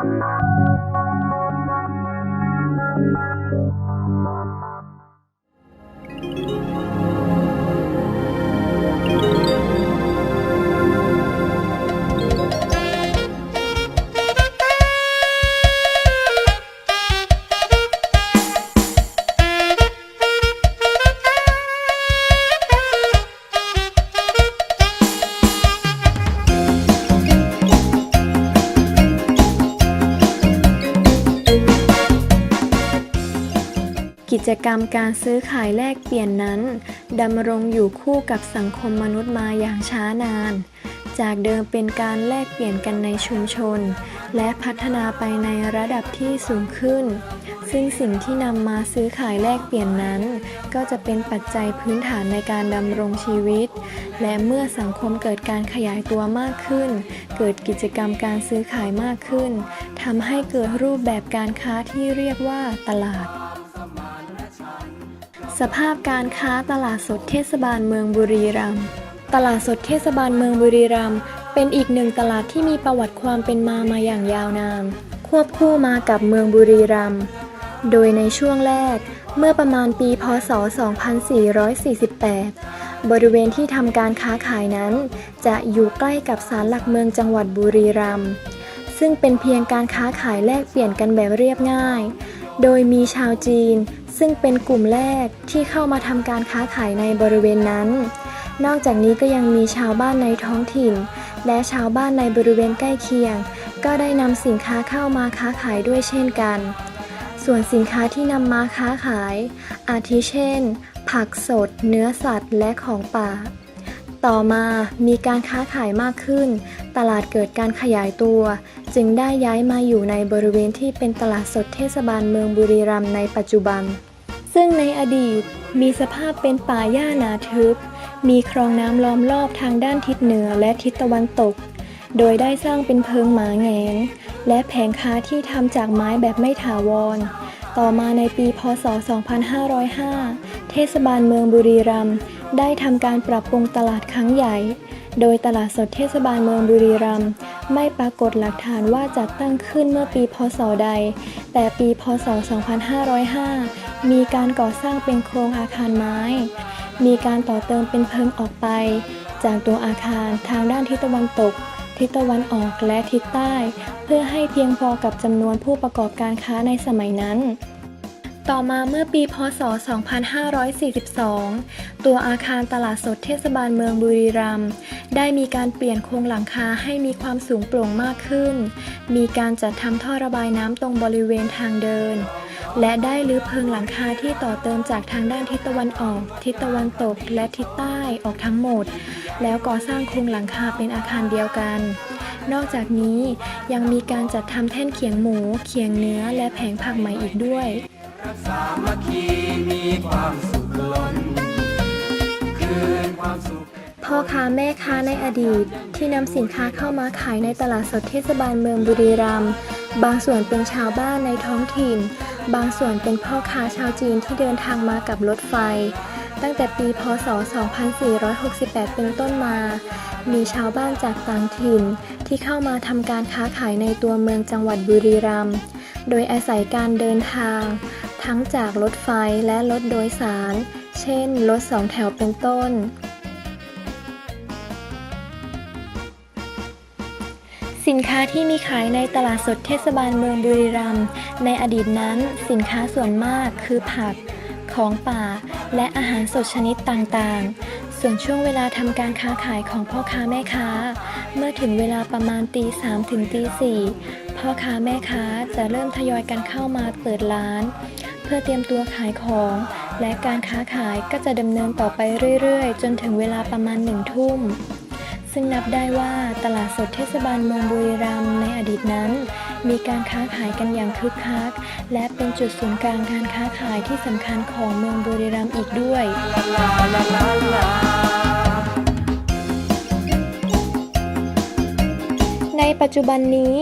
กิ จกรรมการซื้อขายแลกเปลี่ยนนั้นดำรงอยู่คู่กับสังคมมนุษย์มาอย่างช้านาน จากเดิมเป็นการแลกเปลี่ยนกันในชุมชน และพัฒนาไปในระดับที่สูงขึ้น ซึ่งสิ่งที่นำมาซื้อขายแลกเปลี่ยนนั้น ก็จะเป็นปัจจัยพื้นฐานในการดำรงชีวิต และเมื่อสังคมเกิดการขยายตัวมากขึ้น เกิดกิจกรรมการซื้อขายมากขึ้นทำให้เกิดรูปแบบการค้าที่เรียกว่าตลาด สภาพการค้าตลาดสดเทศบาลเมืองบุรีรัมย์ ตลาดสดเทศบาลเมืองบุรีรัมย์เป็นอีกหนึ่งตลาดที่มีประวัติความเป็นมามาอย่างยาวนาน ควบคู่มากับเมืองบุรีรัมย์ โดยในช่วงแรกเมื่อประมาณปีพศ 2448 บริเวณที่ทำการค้าขายนั้น จะอยู่ใกล้กับศาลหลักเมืองจังหวัดบุรีรัมย์ ซึ่งเป็นเพียงการค้าขายแลกเปลี่ยนกันแบบเรียบง่าย โดยมีชาวจีน ซึ่งเป็นกลุ่มแรกที่เข้ามาทำการค้าขายในบริเวณนั้น นอกจากนี้ก็ยังมีชาวบ้านในท้องถิ่น และชาวบ้านในบริเวณใกล้เคียง ก็ได้นำสินค้าเข้ามาค้าขายด้วยเช่นกัน ส่วนสินค้าที่นำมาค้าขาย อาทิเช่น ผักสด เนื้อสัตว์ และของป่า ต่อมามีการค้าขายมากขึ้น ตลาดเกิดการขยายตัว จึงได้ย้ายมาอยู่ในบริเวณที่เป็นตลาดสดเทศบาลเมืองบุรีรัมย์ในปัจจุบัน ซึ่งในอดีตมีสภาพเป็นป่าหญ้าหนาทึบ มีคลองน้ำล้อมรอบทางด้านทิศเหนือและทิศตะวันตก โดยได้สร้างเป็นเพิงหมาแหงน และแผงค้าที่ทำจากไม้แบบไม่ถาวร ต่อมาในปีพศ 2505 เทศบาลเมืองบุรีรัมย์ได้ทำการปรับปรุงตลาดครั้งใหญ่ โดยตลาดสดเทศบาลเมืองบุรีรัมย์ ไม่ปรากฏหลักฐานว่าจัดตั้งขึ้นเมื่อปีพศใด แต่ปีพศ 2505 มีการก่อสร้างเป็นโครงอาคารไม้ มีการต่อเติมเป็นเพิงออกไป จากตัวอาคารทางด้านทิศตะวันตก ทิศตะวันออกและทิศใต้ เพื่อให้เพียงพอกับจำนวนผู้ประกอบการค้าในสมัยนั้น ต่อมาเมื่อปีพศ 2542 ตัวอาคารตลาดสดเทศบาลเมืองบุรีรัมย์ได้มีการเปลี่ยนโครงหลังคาให้มีความสูงโปร่งมากขึ้น มีการจัดทำท่อระบายน้ำตรงบริเวณทางเดิน และได้รื้อเพิงหลังคาที่ต่อเติมจากทางด้านทิศตะวันออก ทิศตะวันตก และทิศใต้ออกทั้งหมด แล้วก่อสร้างโครงหลังคาเป็นอาคารเดียวกันนอกจากนี้ยังมีการจัดทำแท่นเขียงหมู เขียงเนื้อ และแผงผักใหม่อีกด้วย สามัคคีมีความสุขล้นคืนความสุขพ่อค้าแม่ค้าในอดีตที่นำสินค้าเข้ามาขายในตลาดสดเทศบาลเมืองบุรีรัมย์บางส่วนเป็นชาวบ้านในท้องถิ่น บางส่วนเป็นพ่อค้าชาวจีนที่เดินทางมากับรถไฟ ตั้งแต่ปีพศ 2468 เป็นต้นมา มีชาวบ้านจากต่างถิ่นที่เข้ามาทำการค้าขายในตัวเมืองจังหวัดบุรีรัมย์ โดยอาศัยการเดินทาง ทั้งจากรถไฟและรถโดยสาร เช่น รถสองแถวเป็นต้น สินค้าที่มีขายในตลาดสดเทศบาลเมืองบุรีรัมย์ในอดีตนั้นสินค้าส่วนมากคือผัก ของป่า และอาหารสดชนิดต่างๆ ส่วนช่วงเวลาทำการค้าขายของพ่อค้าแม่ค้า เมื่อถึงเวลาประมาณตีสามถึงตีสี่พ่อค้าแม่ค้าจะเริ่มทยอยกันเข้ามาเปิดร้าน เพื่อเตรียมตัวขายของ และการค้าขายก็จะดำเนินต่อไปเรื่อยๆ จนถึงเวลาประมาณหนึ่งทุ่ม ซึ่งนับได้ว่าตลาดสดเทศบาลเมืองบุรีรัมย์ในอดีตนั้น มีการค้าขายกันอย่างคึกคัก และเป็นจุดศูนย์กลางการค้าขายที่สำคัญของเมืองบุรีรัมย์อีกด้วย ในปัจจุบันนี้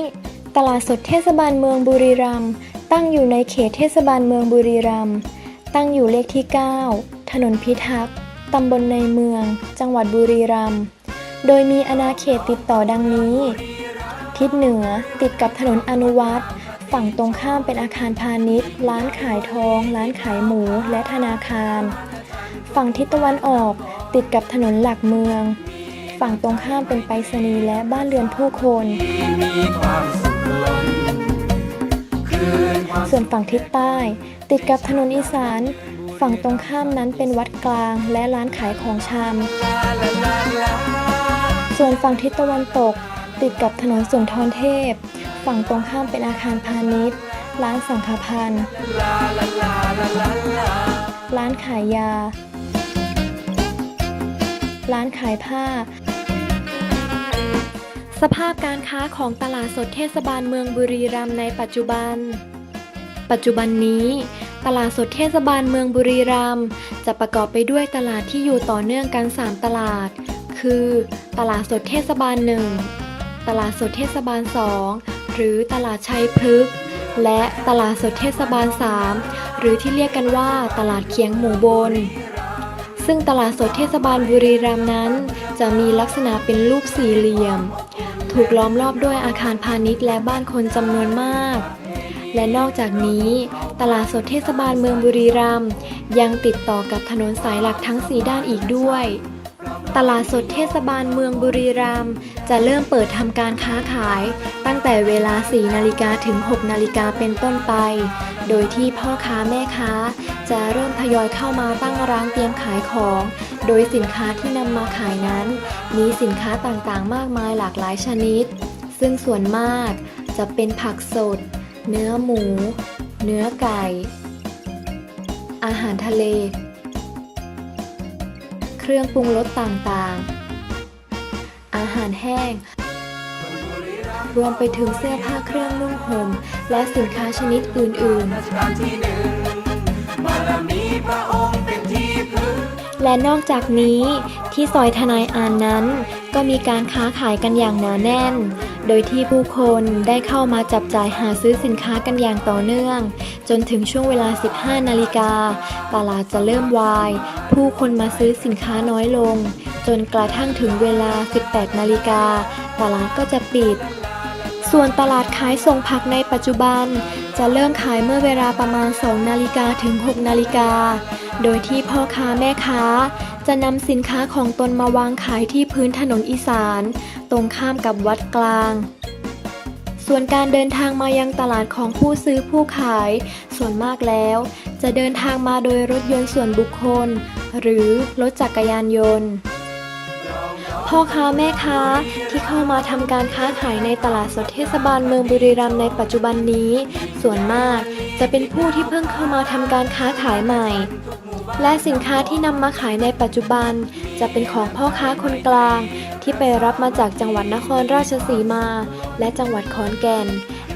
ตลาดสดเทศบาลเมืองบุรีรัมย์ตั้งอยู่ในเขตเทศบาลเมืองบุรีรัมย์ตั้งอยู่เลขที่ 9 ถนนพิทักษ์ตำบลในเมือง จังหวัดบุรีรัมย์โดยมีอาณาเขตติดต่อดังนี้ ทิศเหนือติดกับถนนอนุวัตรฝั่งตรงข้ามเป็นอาคารพาณิชย์ ร้านขายทอง ร้านขายหมู และธนาคาร ฝั่งทิศตะวันออกติดกับถนนหลักเมือง ฝั่งตรงข้ามเป็นไปรษณีย์และบ้านเรือนผู้คนส่วนฝั่งทิศใต้ ติดกับถนนอีสาน ฝั่งตรงข้ามนั้นเป็นวัดกลางและร้านขายของชำส่วนฝั่งทิศตะวันตก ติดกับถนนสุนทรเทพ ฝั่งตรงข้ามเป็นอาคารพาณิชย์ร้านสังฆพันธ์ร้านขายยา ร้านขายผ้า สภาพการค้าของตลาดสดเทศบาลเมืองบุรีรัมย์ในปัจจุบัน ปัจจุบันนี้ ตลาดสดเทศบาลเมืองบุรีรัมย์จะประกอบไปด้วยตลาดที่อยู่ต่อเนื่องกัน 3 ตลาด คือ ตลาดสดเทศบาล 1 ตลาดสดเทศบาล 2 หรือตลาดชัยพฤกษ์และตลาดสดเทศบาล 3 หรือที่เรียกกันว่าตลาดเคียงหมู่บน ซึ่งตลาดสดเทศบาลบุรีรัมย์นั้น จะมีลักษณะเป็นรูปสี่เหลี่ยม ถูกล้อมรอบด้วยอาคารพาณิชย์และบ้านคนจำนวนมาก และนอกจากนี้ ตลาดสดเทศบาลเมืองบุรีรัมย์ยังติดต่อกับถนนสายหลักทั้ง 4 ด้านอีกด้วย ตลาดสดเทศบาลเมืองบุรีรัมย์จะเริ่มเปิดทำการค้าขาย ตั้งแต่เวลา 4 นาฬิกาถึง 6 นาฬิกาเป็นต้นไป โดยที่พ่อค้าแม่ค้า จะเริ่มทยอยเข้ามาตั้งร้านเตรียมขายของ โดยสินค้าที่นำมาขายนั้น มีสินค้าต่างๆ มากมายหลากหลายชนิด ซึ่งส่วนมากจะเป็นผักสด เนื้อหมู เนื้อไก่ อาหารทะเล เครื่องปรุงรสต่างๆ อาหารแห้ง รวมไปถึงเสื้อผ้าเครื่องนุ่งห่มและสินค้าชนิดอื่นๆ บารมีพระองค์เป็นที่พึ่ง และนอกจากนี้ที่ซอยทนายอานนั้น ก็มีการค้าขายกันอย่างหนาแน่น โดยที่ผู้คนได้เข้ามาจับจ่ายหาซื้อสินค้ากันอย่างต่อเนื่อง จนถึงช่วงเวลา 15 นาฬิกา ตลาดจะเริ่มวาย ผู้คนมาซื้อสินค้าน้อยลง จนกระทั่งถึงเวลา 18 นาฬิกา ตลาดก็จะปิด ส่วนตลาดขายส่งผักในปัจจุบัน จะเริ่มขายเมื่อเวลาประมาณ 2 นาฬิกาถึง 6 นาฬิกา โดยที่พ่อค้าแม่ค้า จะนำสินค้าของตนมาวางขายที่พื้นถนนอีสาน ตรงข้ามกับวัดกลาง ส่วนการเดินทางมายังตลาดของผู้ซื้อผู้ขาย ส่วนมากแล้ว จะเดินทางมาโดยรถยนต์ส่วนบุคคล หรือรถจักรยานยนต์ พ่อค้าแม่ค้าที่เข้ามาทำการค้าขายในตลาดสดเทศบาลเมืองบุรีรัมย์ในปัจจุบันนี้ ส่วนมากจะเป็นผู้ที่เพิ่งเข้ามาทำการค้าขายใหม่ และสินค้าที่นำมาขายในปัจจุบัน จะเป็นของพ่อค้าคนกลาง ที่ไปรับมาจากจังหวัดนครราชสีมา และจังหวัดขอนแก่น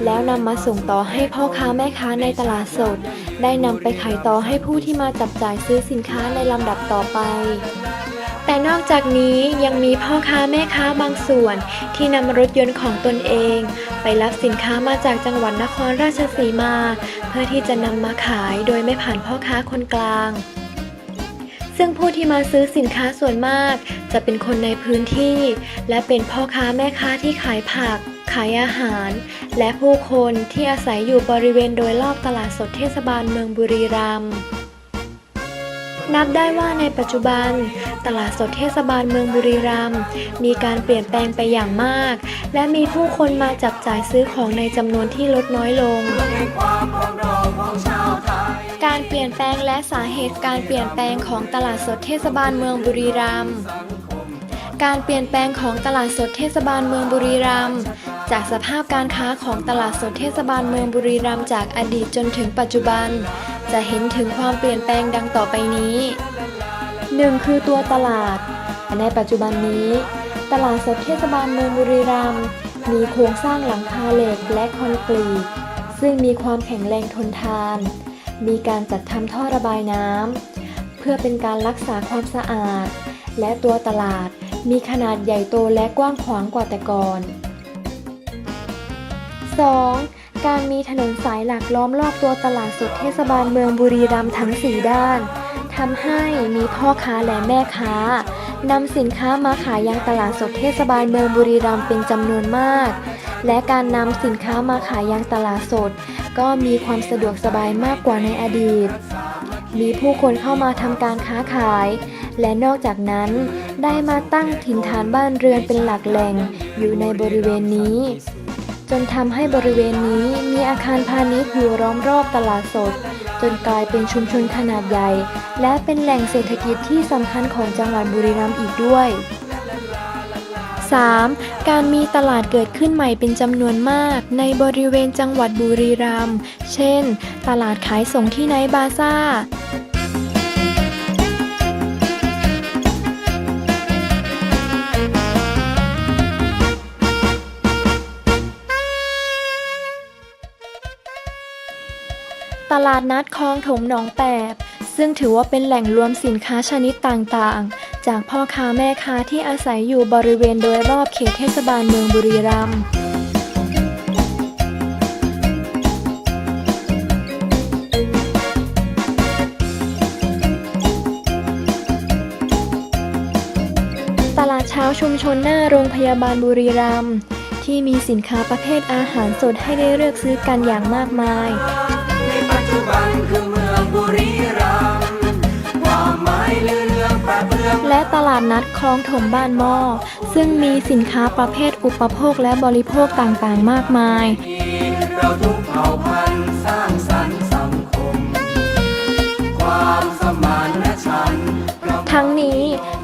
แล้วนำมาส่งต่อให้พ่อค้าแม่ค้าในตลาดสด ได้นำไปขายต่อให้ผู้ที่มาจับจ่ายซื้อสินค้าในลำดับต่อไป แต่นอกจากนี้ยังมีพ่อค้าแม่ค้าบางส่วน ที่นำรถยนต์ของตนเอง ไปรับสินค้ามาจากจังหวัดนครราชสีมา เพื่อที่จะนำมาขายโดยไม่ผ่านพ่อค้าคนกลาง ซึ่งผู้ที่มาซื้อสินค้าส่วนมาก จะเป็นคนในพื้นที่ และเป็นพ่อค้าแม่ค้าที่ขายผัก ขายอาหาร และผู้คนที่อาศัยอยู่บริเวณโดยรอบตลาดสดเทศบาลเมืองบุรีรัมย์ นับได้ว่าในปัจจุบัน ตลาดสดเทศบาลเมืองบุรีรัมย์มีการเปลี่ยนแปลงไปอย่างมาก และมีผู้คนมาจับจ่ายซื้อของในจำนวนที่ลดน้อยลง การเปลี่ยนแปลงและสาเหตุการเปลี่ยนแปลงของตลาดสดเทศบาลเมืองบุรีรัมย์การเปลี่ยนแปลงของตลาดสดเทศบาลเมืองบุรีรัมย์ จากสภาพการค้าของตลาดสดเทศบาลเมืองบุรีรัมย์จากอดีตจนถึงปัจจุบัน จะเห็นถึงความเปลี่ยนแปลงดังต่อไปนี้ 1. คือตัวตลาด ในปัจจุบันนี้ ตลาดสดเทศบาลเมืองบุรีรัมย์มีโครงสร้างหลังคาเหล็กและคอนกรีตซึ่งมีความแข็งแรงทนทาน มีการจัดทำท่อระบายน้ำเพื่อเป็นการรักษาความสะอาด และตัวตลาดมีขนาดใหญ่โตและกว้างขวางกว่าแต่ก่อน 2. การมีถนนสายหลักล้อมรอบตัวตลาดสดเทศบาลเมืองบุรีรัมย์ทั้ง 4 ด้านทำให้มีพ่อค้าและแม่ค้านำสินค้ามาขายยังตลาดสดเทศบาลเมืองบุรีรัมย์เป็นจำนวนมาก และการนำสินค้ามาขายยังตลาดสด ก็มีความสะดวกสบายมากกว่าในอดีต มีผู้คนเข้ามาทำการค้าขาย และนอกจากนั้นได้มาตั้งถิ่นฐานบ้านเรือนเป็นหลักแหล่งอยู่ในบริเวณนี้ จนทำให้บริเวณนี้มีอาคารพาณิชย์อยู่ล้อมรอบตลาดสด จนกลายเป็นชุมชนขนาดใหญ่ และเป็นแหล่งเศรษฐกิจที่สำคัญของจังหวัดบุรีรัมย์อีกด้วย 3. การมีตลาดเกิดขึ้นใหม่เป็นจำนวนมาก ในบริเวณจังหวัดบุรีรัมย์ เช่น ตลาดขายส่งที่ไนบาซ่า ตลาดนัดคลองถมหนองแปบ ซึ่งถือว่าเป็นแหล่งรวมสินค้าชนิดต่างๆ จากพ่อค้าแม่ค้าที่อาศัยอยู่บริเวณโดยรอบเขตเทศบาลเมืองบุรีรัมย์ตลาดเช้าชุมชนหน้าโรงพยาบาลบุรีรัมย์ที่มีสินค้าประเภทอาหารสดให้ได้เลือกซื้อกันอย่างมากมาย ละตลาดนัดคลองถมบ้านหม้อ ซึ่งมีสินค้าประเภทอุปโภคและบริโภคต่างๆ มากมายเราทุกเผ่าพัน ทั้งนี้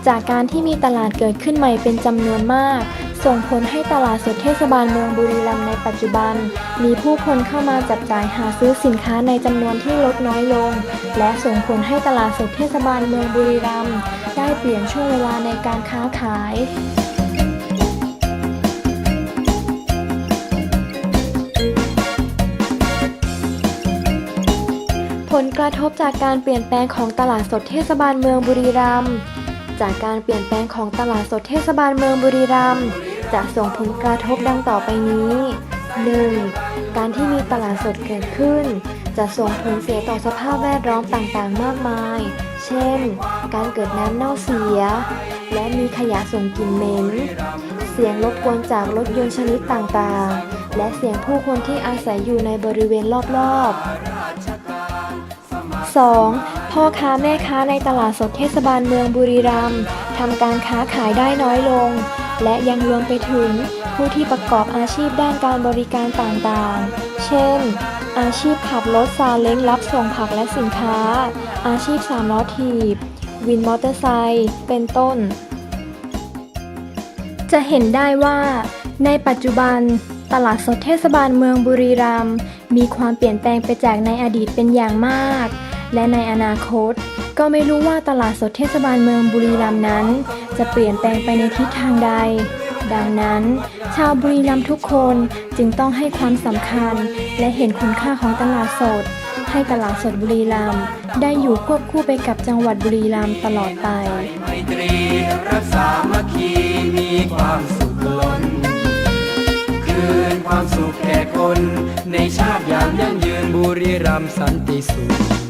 จากการที่มีตลาดเกิดขึ้นใหม่เป็นจำนวนมาก ส่งผลให้ตลาดสดเทศบาลเมืองบุรีรัมย์ในปัจจุบัน มีผู้คนเข้ามาจับจ่ายหาซื้อสินค้าในจำนวนที่ลดน้อยลง และส่งผลให้ตลาดสดเทศบาลเมืองบุรีรัมย์ได้เปลี่ยนช่วงเวลาในการค้าขาย ลกระทบจากการเปลี่ยนแปลงของตลาดสดเทศบาลเมืองบุรีรัมย์จากการเปลี่ยนแปลงของตลาดสดเทศบาลเมืองบุรีรัมย์จะส่งผลกระทบดังต่อไปนี้ 1. การที่มีตลาดสดเกิดขึ้น จะส่งผลเสียต่อสภาพแวดล้อมต่างๆ มากมาย เช่น การเกิดน้ำเน่าเสีย และมีขยะส่งกลิ่นเหม็น เสียงรบกวนจากรถยนต์ชนิดต่างๆ และเสียงผู้คนที่อาศัยอยู่ในบริเวณรอบๆ 2. พ่อค้าแม่ค้าในตลาดสดเทศบาลเมืองบุรีรัมย์ทำการค้าขายได้น้อยลง และยังรวมไปถึงผู้ที่ประกอบอาชีพด้านการบริการต่างๆ เช่น อาชีพขับรถซาเล้งรับส่งผักและสินค้า อาชีพสามล้อถีบ วินมอเตอร์ไซค์ เป็นต้น จะเห็นได้ว่า ในปัจจุบันตลาดสดเทศบาลเมืองบุรีรัมย์มีความเปลี่ยนแปลงไปจากในอดีตเป็นอย่างมาก และในอนาคต ก็ไม่รู้ว่าตลาดสดเทศบาลเมืองบุรีรัมย์นั้น จะเปลี่ยนแปลงไปในทิศทางใด ดังนั้น ชาวบุรีรัมย์ทุกคนจึงต้องให้ความสำคัญ และเห็นคุณค่าของตลาดสด ให้ตลาดสดบุรีรัมย์ได้อยู่ควบคู่ไปกับจังหวัดบุรีรัมย์ตลอดไปรักษามัคคีมีความสุขล้นคืนความสุขแก่คน ในชาติอย่างยั่งยืนบุรีรัมย์สันติสุข